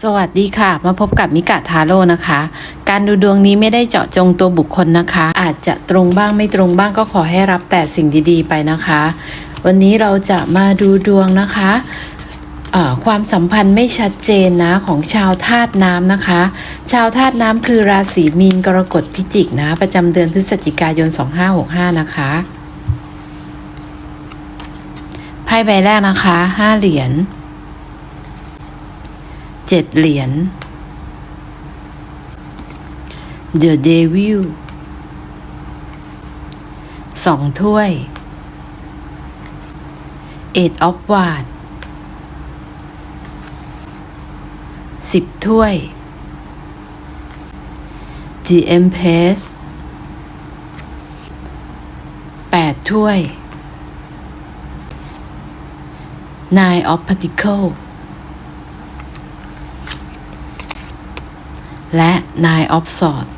สวัสดีค่ะ มาพบกับมิกะทาโร่นะคะ การดูดวงนี้ไม่ได้เจาะจงตัวบุคคลนะคะ อาจจะตรงบ้างไม่ตรงบ้างก็ขอให้รับแต่สิ่งดีๆ ไปนะคะ วันนี้เราจะมาดูดวงนะคะความสัมพันธ์ไม่ชัดเจนนะของชาวธาตุน้ำนะคะ ชาวธาตุน้ำคือราศีมีนกรกฎพิจิกนะ ประจำเดือนพฤศจิกายน 2565 นะคะไพ่ใบแรกนะคะห้าเหรียญ เจ็ดเหรียญ The Devil สองถ้วย Eight of w a d สิบถ้วย The Empress แปดถ้วย Nine of Pentacles และ Nine of Swords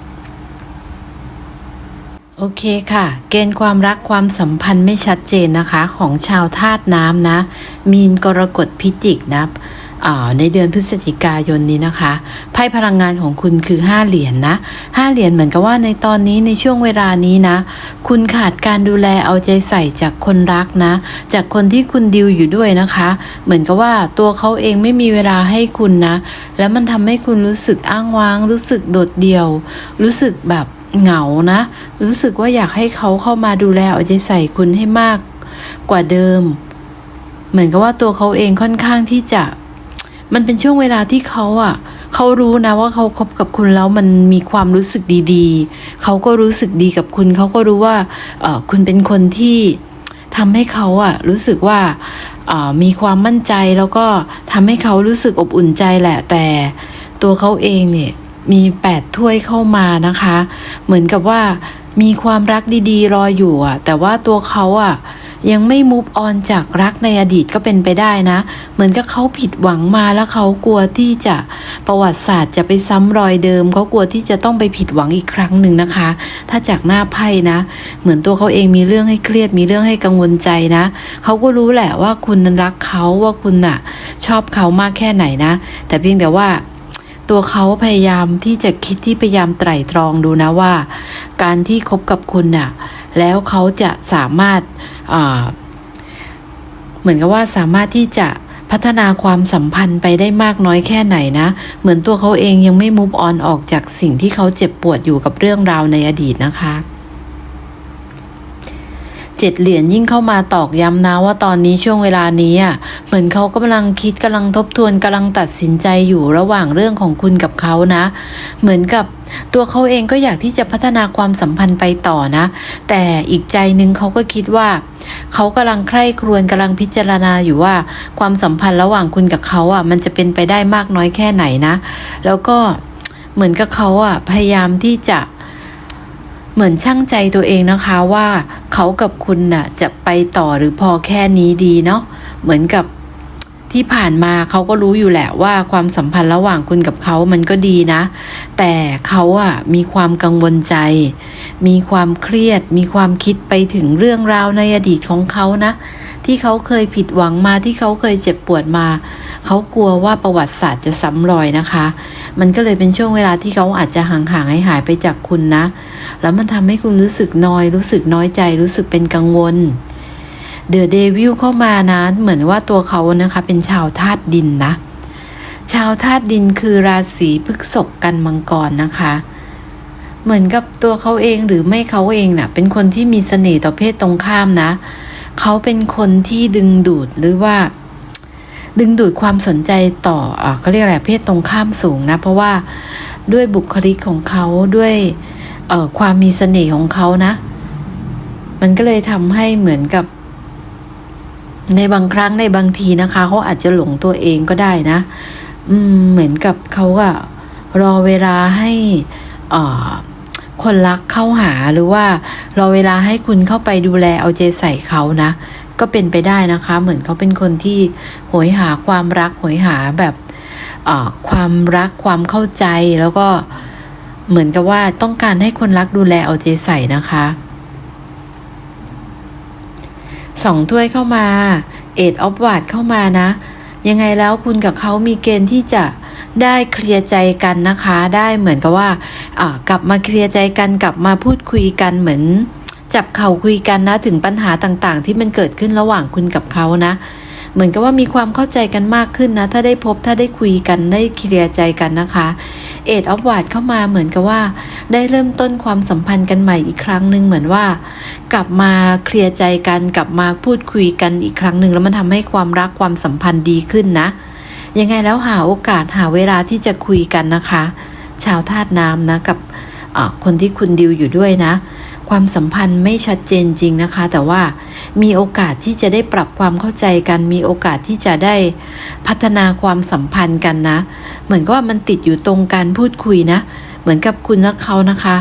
โอเคค่ะ เกณฑ์ความรักความสัมพันธ์ไม่ชัดเจนนะคะ ของชาวธาตุน้ำนะ มีนกรกฎพิจิกนะอ่า ในเดือนพฤศจิกายนนี้นะคะไพ่พลังงานของคุณคือ 5 เหรียญนนะ5เหรียญเหมือนกับว่าในตอนนี้ในช่วงเวลานี้นะ คุณขาดการดูแลเอาใจใส่จากคนรักนะ จากคนที่คุณดิวอยู่ด้วยนะคะ เหมือนกับว่าตัวเขาเองไม่มีเวลาให้คุณนะ แล้วมันทำให้คุณรู้สึกอ้างว้าง รู้สึกโดดเดี่ยว รู้สึกแบบเหงานะ รู้สึกว่าอยากให้เขาเข้ามาดูแลเอาใจใส่คุณให้มากกว่าเดิม เหมือนกับว่าตัวเขาเองค่อนข้างที่จะ มันเป็นช่วงเวลาที่เขาอะเขารู้นะว่าเขาคบกับคุณแล้วมันมีความรู้สึกดีๆ เขาก็รู้สึกดีกับคุณ เขาก็รู้ว่าเออคุณเป็นคนที่ทำให้เขาอะรู้สึกว่าเออมีความมั่นใจแล้วก็ทำให้เขารู้สึกอบอุ่นใจแหละ แต่ตัวเขาเองเนี่ยมีแปดถ้วยเข้ามานะคะ เหมือนกับว่ามีความรักดีๆ รออยู่อะแต่ว่าตัวเขาอะ ยังไม่มูฟออนจากรักในอดีตก็เป็นไปได้นะ เหมือนกับเขาผิดหวังมาแล้วเขากลัวที่จะประวัติศาสตร์จะไปซ้ำรอยเดิม เขากลัวที่จะต้องไปผิดหวังอีกครั้งหนึ่งนะคะ ถ้าจากหน้าไพ่นะ เหมือนตัวเขาเองมีเรื่องให้เครียดมีเรื่องให้กังวลใจนะเขาก็รู้แหละว่าคุณนั้นรักเขาว่าคุณน่ะ ชอบเขามากแค่ไหนนะ แต่เพียงแต่ว่า ตัวเขาพยายามที่จะคิดที่พยายามไตร่ตรองดูนะว่า การที่คบกับคุณน่ะแล้วเขาจะสามารถาเหมือนกับว่าสามารถที่จะพัฒนาความสัมพันธ์ไปได้มากน้อยแค่ไหนนะ เหมือนตัวเขาเองยังไม่มุฟออนออกจากสิ่งที่เขาเจ็บปวดอยู่กับเรื่องราวในอดีตนะคะ จ็ดเหรียญยิ่งเข้ามาตอกย้ำนะว่าตอนนี้ช่วงเวลานี้อะเหมือนเขากำลังคิดกำลังทบทวนกำลังตัดสินใจอยู่ระหว่างเรื่องของคุณกับเขานะ เหมือนกับตัวเขาเองก็อยากที่จะพัฒนาความสัมพันธ์ไปต่อนะ แต่อีกใจหนึ่งเขาก็คิดว่า เขากำลังใคร่ครวญกำลังพิจารณาอยู่ว่า ความสัมพันธ์ระหว่างคุณกับเขาอะมันจะเป็นไปได้มากน้อยแค่ไหนนะ แล้วก็เหมือนกับเขาอะพยายามที่จะ เหมือนช่างใจตัวเองนะคะว่าเขากับคุณน่ะจะไปต่อหรือพอแค่นี้ดีเนาะเหมือนกับที่ผ่านมาเขาก็รู้อยู่แหละว่าความสัมพันธ์ระหว่างคุณกับเขามันก็ดีนะ แต่เขาอะมีความกังวลใจ มีความเครียด มีความคิดไปถึงเรื่องราวในอดีตของเขานะ ที่เขาเคยผิดหวังมาที่เขาเคยเจ็บปวดมา เขากลัวว่าประวัติศาสตร์จะซ้ำรอยนะคะ มันก็เลยเป็นช่วงเวลาที่เขาอาจจะห่างๆให้หายไปจากคุณนะ แล้วมันทำให้คุณรู้สึกนอยรู้สึกน้อยใจรู้สึกเป็นกังวลเดอะเดวิลเข้ามานะ เหมือนว่าตัวเขานะคะ เป็นชาวธาตุดินนะ ชาวธาตุดินคือราศีพฤษภกันมังกรนะคะเหมือนกับตัวเขาเองหรือไม่เขาเองนะ่ะ เป็นคนที่มีเสน่ห์ต่อเพศตรงข้ามนะ เขาเป็นคนที่ดึงดูดหรือว่า ดึงดูดความสนใจต่ออเขาเรียกอะไรเพศตรงข้ามสูงนะ เพราะว่าด้วยบุคลิกของเขาด้วยความมีเสน่ห์ของเขานะ มันก็เลยทำให้เหมือนกับในบางครั้งในบางทีนะคะ เขาอาจจะหลงตัวเองก็ได้นะ อืม เหมือนกับเขาอะรอเวลาให้อ่อ คนรักเข้าหาหรือว่า รอเวลาให้คุณเข้าไปดูแลเอาใจใส่เขานะ ก็เป็นไปได้นะคะ เหมือนเขาเป็นคนที่โหยหาความรักโหยหาแบบความรักความเข้าใจแล้วก็เหมือนกับว่าต้องการให้คนรักดูแลเอาใจใส่นะคะสองถ้วยเข้ามาเอ็ดออฟวาดเข้ามานะ ยังไงแล้วคุณกับเขามีเกณฑ์ที่จะ ได้เคลียร์ใจกันนะคะ ได้เหมือนกับว่ากลับมาเคลียร์ใจกันกลับมาพูดคุยกันเหมือน จับเข่าคุยกันนะถึงปัญหาต่างๆ ที่มันเกิดขึ้นระหว่างคุณกับเขานะ เหมือนกับว่ามีความเข้าใจกันมากขึ้นนะ ถ้าได้พบถ้าได้คุยกันได้เคลียร์ใจกันนะคะเอ็ดออฟวาดเข้ามาเหมือนกับว่า ได้เริ่มต้นความสัมพันธ์กันใหม่อีกครั้งหนึ่งเหมือนว่า กลับมาเคลียร์ใจกันกลับมาพูดคุยกันอีกครั้งหนึ่งแล้วมันทำให้ความรักความสัมพันธ์ดีขึ้นนะ ยังไงแล้วหาโอกาสหาเวลาที่จะคุยกันนะคะ ชาวธาตุน้ำนะกับคนที่คุณดิวอยู่ด้วยนะ ความสัมพันธ์ไม่ชัดเจนจริงนะคะ แต่ว่ามีโอกาสที่จะได้ปรับความเข้าใจกัน มีโอกาสที่จะได้พัฒนาความสัมพันธ์กันนะ เหมือนกับว่ามันติดอยู่ตรงการพูดคุยนะ เหมือนกับคุณและเขานะคะ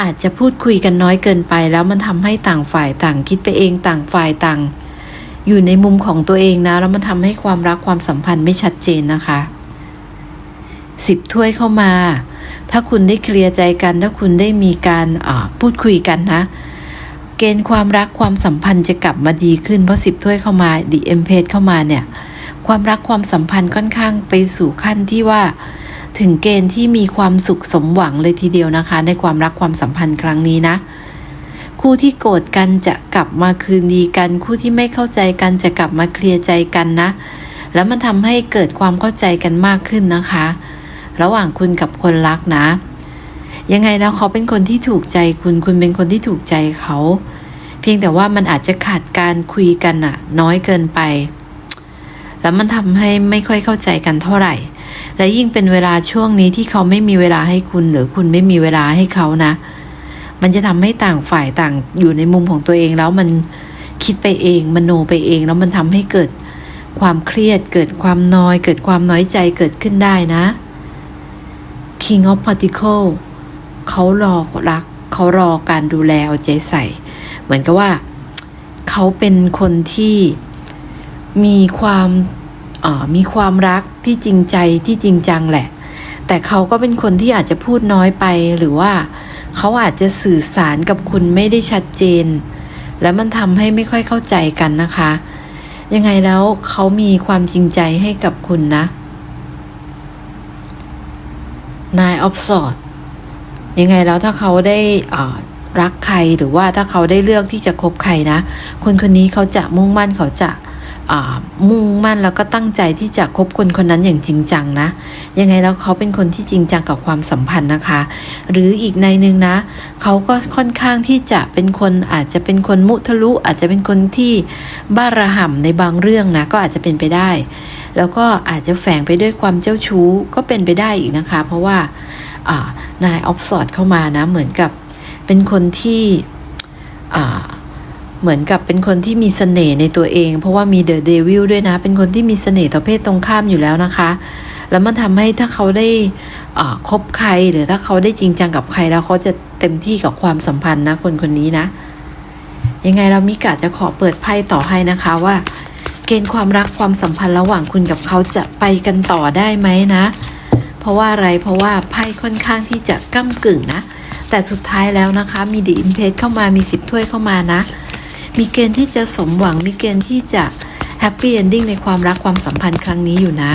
อาจจะพูดคุยกันน้อยเกินไป แล้วมันทำให้ต่างฝ่ายต่างคิดไปเองต่างฝ่ายต่าง อยู่ในมุมของตัวเองนะ แล้วมันทำให้ความรักความสัมพันธ์ไม่ชัดเจนนะคะสิบถ้วยเข้ามา ถ้าคุณได้เคลียร์ใจกัน ถ้าคุณได้มีการพูดคุยกันนะ เกณฑ์ความรักความสัมพันธ์จะกลับมาดีขึ้นเพราะสิบถ้วยเข้ามาดีเอ็มเพเข้ามาเนี่ย ความรักความสัมพันธ์ค่อนข้างไปสู่ขั้นที่ว่า ถึงเกณฑ์ที่มีความสุขสมหวังเลยทีเดียวนะคะ ในความรักความสัมพันธ์ครั้งนี้นะ คู่ที่โกรธกันจะกลับมาคืนดีกัน คู่ที่ไม่เข้าใจกันจะกลับมาเคลียร์ใจกันนะ แล้วมันทำให้เกิดความเข้าใจกันมากขึ้นนะคะ ระหว่างคุณกับคนรักนะ ยังไงแล้วเขาเป็นคนที่ถูกใจคุณคุณเป็นคนที่ถูกใจเขา เพียงแต่ว่ามันอาจจะขาดการคุยกันอะน้อยเกินไป แล้วมันทำให้ไม่ค่อยเข้าใจกันเท่าไหร่ และยิ่งเป็นเวลาช่วงนี้ที่เขาไม่มีเวลาให้คุณหรือคุณไม่มีเวลาให้เขานะ มันจะทำให้ต่างฝ่ายต่างอยู่ในมุมของตัวเองแล้วมันคิดไปเองมโนไปเองแล้วมันทำให้เกิดความเครียด เกิดความนอย เกิดความน้อยใจเกิดขึ้นได้นะ King of Particle เขารอรัก เขารอการดูแลเอาใจใส่ เหมือนกับว่า เขาเป็นคนที่มีความออมีความรักที่จริงใจที่จริงจังแหละ แต่เขาก็เป็นคนที่อาจจะพูดน้อยไปหรือว่า เขาอาจจะสื่อสารกับคุณไม่ได้ชัดเจน และมันทำให้ไม่ค่อยเข้าใจกันนะคะ ยังไงแล้วเขามีความจริงใจให้กับคุณนะนายออฟสอดยังไงแล้วถ้าเขาได้อารักใครหรือว่าถ้าเขาได้เลือกที่จะคบใครนะ คนคนนี้เขาจะมุ่งมั่นเขาจะ มุ่งมั่นแล้วก็ตั้งใจที่จะคบคนคนนั้นอย่างจริงจังนะ ยังไงแล้วเขาเป็นคนที่จริงจังกับความสัมพันธ์นะคะ หรืออีกในหนึ่งนะเขาก็ค่อนข้างที่จะเป็นคนอาจจะเป็นคนมุทะลุ อาจจะเป็นคนที่บ้าระห่ำในบางเรื่องนะก็อาจจะเป็นไปได้ แล้วก็อาจจะแฝงไปด้วยความเจ้าชู้ก็เป็นไปได้อีกนะคะ เพราะว่านายออฟสอดเข้ามานะเหมือนกับเป็นคนที่ เหมือนกับเป็นคนที่มีเสน่ห์ในตัวเอง เพราะว่ามีเดอะเดวิลด้วยนะ เป็นคนที่มีเสน่ห์ต่อเพศตรงข้ามอยู่แล้วนะคะ แล้วมันทำให้ถ้าเขาได้คบใครหรือถ้าเขาได้จริงจังกับใครแล้วเขาจะเต็มที่กับความสัมพันธ์นะคนคนนี้นะ ยังไงเรามิกะจะขอเปิดไพ่ต่อให้นะคะว่า เกณฑ์ความรักความสัมพันธ์ระหว่างคุณกับเขาจะไปกันต่อได้ไหมนะ เพราะว่าอะไรเพราะว่าไพ่ค่อนข้างที่จะก้ากึ่งนะ แต่สุดท้ายแล้วนะคะมีดีอินเพสเข้ามามีสิบถ้วยเข้ามานะ มีเกณฑ์ที่จะสมหวัง มีเกณฑ์ที่จะแฮปปี้เอนดิ้งในความรักความสัมพันธ์ครั้งนี้อยู่นะ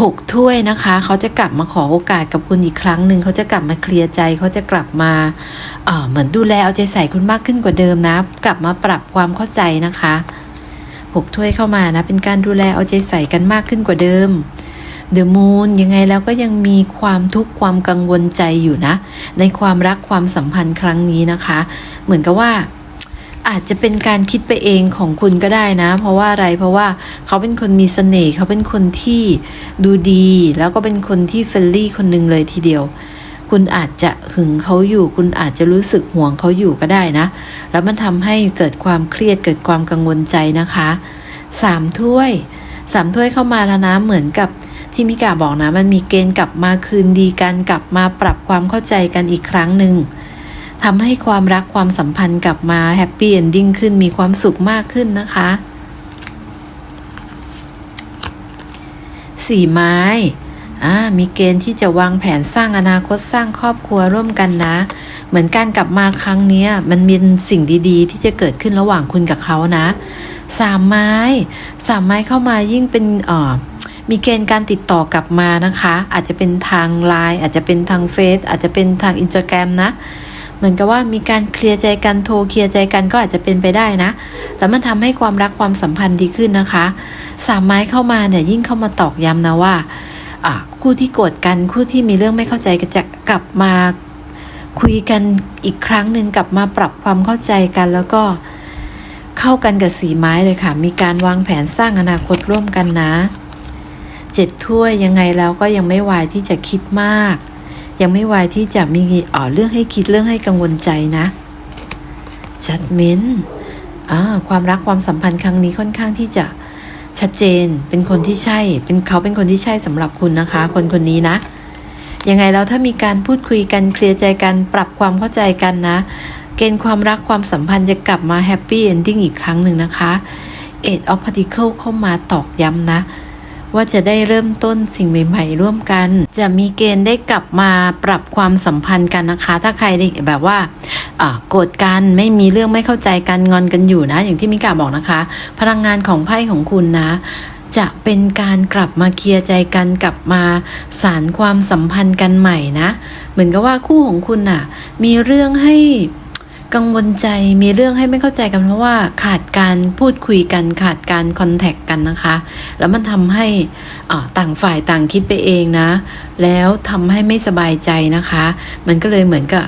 หกถ้วยนะคะ เขาจะกลับมาขอโอกาสกับคุณอีกครั้งหนึ่งเขาจะกลับมาเคลียร์ใจ เขาจะกลับมาเอ่อเหมือนดูแลเอาใจใส่คุณมากขึ้นกว่าเดิมนะ กลับมาปรับความเข้าใจนะคะหกถ้วยเข้ามานะ เป็นการดูแลเอาใจใส่กันมากขึ้นกว่าเดิม เดอะมูนยังไงแล้วก็ยังมีความทุกข์ความกังวลใจอยู่นะ ในความรักความสัมพันธ์ครั้งนี้นะคะ เหมือนกับว่าอาจจะเป็นการคิดไปเองของคุณก็ได้นะ เพราะว่าอะไรเพราะว่าเขาเป็นคนมีเสน่ห์เขาเป็นคนที่ดูดี แล้วก็เป็นคนที่เฟรนลี่คนหนึ่งเลยทีเดียว คุณอาจจะหึงเขาอยู่ คุณอาจจะรู้สึกห่วงเขาอยู่ก็ได้นะ แล้วมันทำให้เกิดความเครียดเกิดความกังวลใจนะคะสามถ้วยสามถ้วยเข้ามาแล้วนะเหมือนกับ ที่มิกาบอกนะมันมีเกณฑ์กลับมาคืนดีกันกลับมาปรับความเข้าใจกันอีกครั้งหนึ่งทำให้ความรักความสัมพันธ์กลับมาแฮปปี้เอนดิ้งขึ้นมีความสุขมากขึ้นนะคะสี่ไม้อ่ามีเกณฑ์ที่จะวางแผนสร้างอนาคตสร้างครอบครัวร่วมกันนะ เหมือนการกลับมาครั้งนี้มันมีสิ่งดีๆ ที่จะเกิดขึ้นระหว่างคุณกับเขานะสามไม้สามไม้เข้ามายิ่งเป็นอ่อ มีเกณฑ์การติดต่อกลับมานะคะ อาจจะเป็นทางไลน์อาจจะเป็นทางเฟซอาจจะเป็นทางอินสตาแกรมนะ เหมือนกับว่ามีการเคลียร์ใจกันโทรเคลียร์ใจกันก็อาจจะเป็นไปได้นะ แล้วมันทำให้ความรักความสัมพันธ์ดีขึ้นนะคะสามไม้เข้ามาเนี่ยยิ่งเข้ามาตอกย้ำนะว่าอ่าคู่ที่โกรธกันคู่ที่มีเรื่องไม่เข้าใจก็จะกลับมาคุยกันอีกครั้งหนึ่งกลับมาปรับความเข้าใจกันแล้วก็เข้ากันกับสีไม้เลยค่ะ มีการวางแผนสร้างอนาคตร่วมกันนะ เจ็ดถ้วยยังไงแล้วก็ยังไม่วายที่จะคิดมาก ยังไม่วายที่จะมีอ๋อเรื่องให้คิดเรื่องให้กังวลใจนะจัดเม้นอ่าความรักความสัมพันธ์ครั้งนี้ค่อนข้างที่จะชัดเจนเป็นคนที่ใช่ เป็นเขาเป็นคนที่ใช่สำหรับคุณนะคะ คนคนนี้นะยังไงแล้วถ้ามีการพูดคุยกันเคลียร์ใจกันปรับความเข้าใจกันนะ เกณฑ์ความรักความสัมพันธ์จะกลับมาแฮปปี้เอนดิ้งอีกครั้งหนึ่งนะคะเอ็ดออฟพาร์ติเคิลเข้ามาตอกย้ำนะ ว่าจะได้เริ่มต้นสิ่งใหม่ๆร่วมกัน จะมีเกณฑ์ได้กลับมาปรับความสัมพันธ์กันนะคะ ถ้าใครแบบว่าอ่าโกรธกันไม่มีเรื่องไม่เข้าใจกันงอนกันอยู่นะ อย่างที่มิกาบอกนะคะ พลังงานของไพ่ของคุณนะจะเป็นการกลับมาเคลียร์ใจกันกลับมาสารความสัมพันธ์กันใหม่นะ เหมือนกับว่าคู่ของคุณน่ะ มีเรื่องให้ กังวลใจมีเรื่องให้ไม่เข้าใจกันเพราะว่าขาดการพูดคุยกันขาดการคอนแทคกันนะคะ แล้วมันทำให้อ่าต่างฝ่ายต่างคิดไปเองนะ แล้วทำให้ไม่สบายใจนะคะ มันก็เลยเหมือนกับ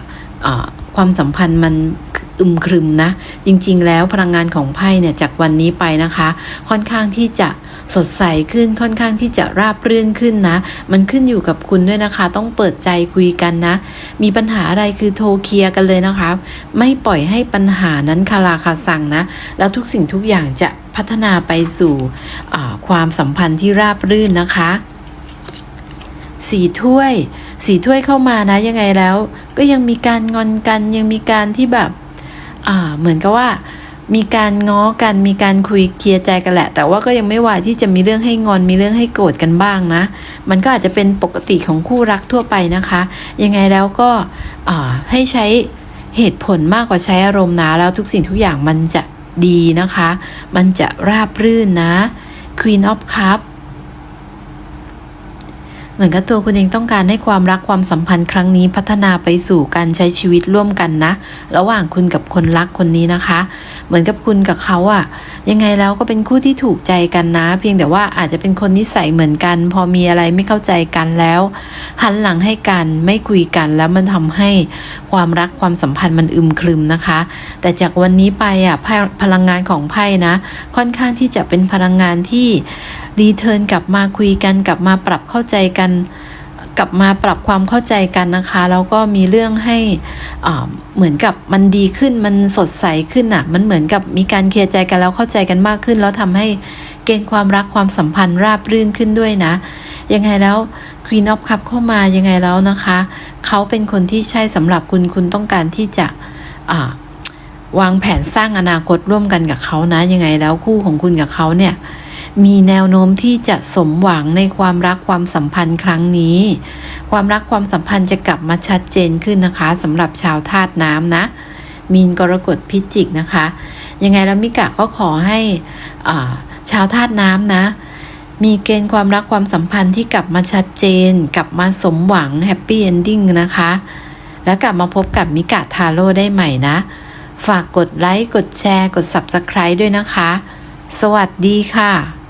ความสัมพันธ์มันอึมครึมนะ จริง ๆ แล้วพลังงานของไพ่เนี่ยจากวันนี้ไปนะคะ ค่อนข้างที่จะ สดใสขึ้นค่อนข้างที่จะราบรื่นขึ้นนะ มันขึ้นอยู่กับคุณด้วยนะคะ ต้องเปิดใจคุยกันนะ มีปัญหาอะไรคือโทรเคลียร์กันเลยนะคะ ไม่ปล่อยให้ปัญหานั้นคาราคาสั่งนะ แล้วทุกสิ่งทุกอย่างจะพัฒนาไปสู่ความสัมพันธ์ที่ราบรื่นนะคะสีถ้วยสีถ้วยเข้ามานะยังไงแล้ว ก็ยังมีการงอนกันยังมีการที่แบบ อ่า เหมือนกับว่า มีการง้อกันมีการคุยเคลียร์ใจกันแหละ แต่ว่าก็ยังไม่วายที่จะมีเรื่องให้งอนมีเรื่องให้โกรธกันบ้างนะ มันก็อาจจะเป็นปกติของคู่รักทั่วไปนะคะ ยังไงแล้วก็ให้ใช้เหตุผลมากกว่าใช้อารมณ์นะแล้วทุกสิ่งทุกอย่างมันจะดีนะคะ มันจะราบรื่นนะ Queen of Cup เหมือนกับตัวคุณเองต้องการให้ความรักความสัมพันธ์ครั้งนี้พัฒนาไปสู่การใช้ชีวิตร่วมกันนะ ระหว่างคุณกับคนรักคนนี้นะคะ เหมือนกับคุณกับเขาอะยังไงแล้วก็เป็นคู่ที่ถูกใจกันนะ เพียงแต่ว่าอาจจะเป็นคนนิสัยเหมือนกัน พอมีอะไรไม่เข้าใจกันแล้ว หันหลังให้กันไม่คุยกันแล้วมันทำให้ความรักความสัมพันธ์มันอึมครึมนะคะ แต่จากวันนี้ไปอะพพลังงานของไพ่นะ ค่อนข้างที่จะเป็นพลังงานที่ รีเทิร์นกลับมาคุยกันกลับมาปรับเข้าใจกัน กลับมาปรับความเข้าใจกันนะคะแล้วก็มีเรื่องให้อ่าเหมือนกับมันดีขึ้นมันสดใสขึ้นอะมันเหมือนกับมีการเคลียร์ใจกันแล้วเข้าใจกันมากขึ้น แล้วทำให้เกณฑ์ความรักความสัมพันธ์ราบรื่นขึ้นด้วยนะ ยังไงแล้ว Queen of Cup เข้ามายังไงแล้วนะคะ เขาเป็นคนที่ใช่สำหรับคุณคุณต้องการที่จะวางแผนสร้างอนาคตร่วมกันกับเขานะ ยังไงแล้วคู่ของคุณกับเขาเนี่ย มีแนวโน้มที่จะสมหวังในความรักความสัมพันธ์ครั้งนี้ ความรักความสัมพันธ์จะกลับมาชัดเจนขึ้นนะคะสำหรับชาวธาตุน้ำนะ มีนกรกฎพิจิกนะคะ ยังไงแล้วมิกะก็ขอให้าชาวธาตุน้ำนะ มีเกณฑ์ความรักความสัมพันธ์ที่กลับมาชัดเจน กลับมาสมหวังแฮปปี้เอนดิ้งนะคะ แล้วกลับมาพบกับมิกะทาโร่ได้ใหม่นะ ฝากกดไลค์ กดแชร์ กด Subscribe ด้วยนะคะ สวัสดีค่ะ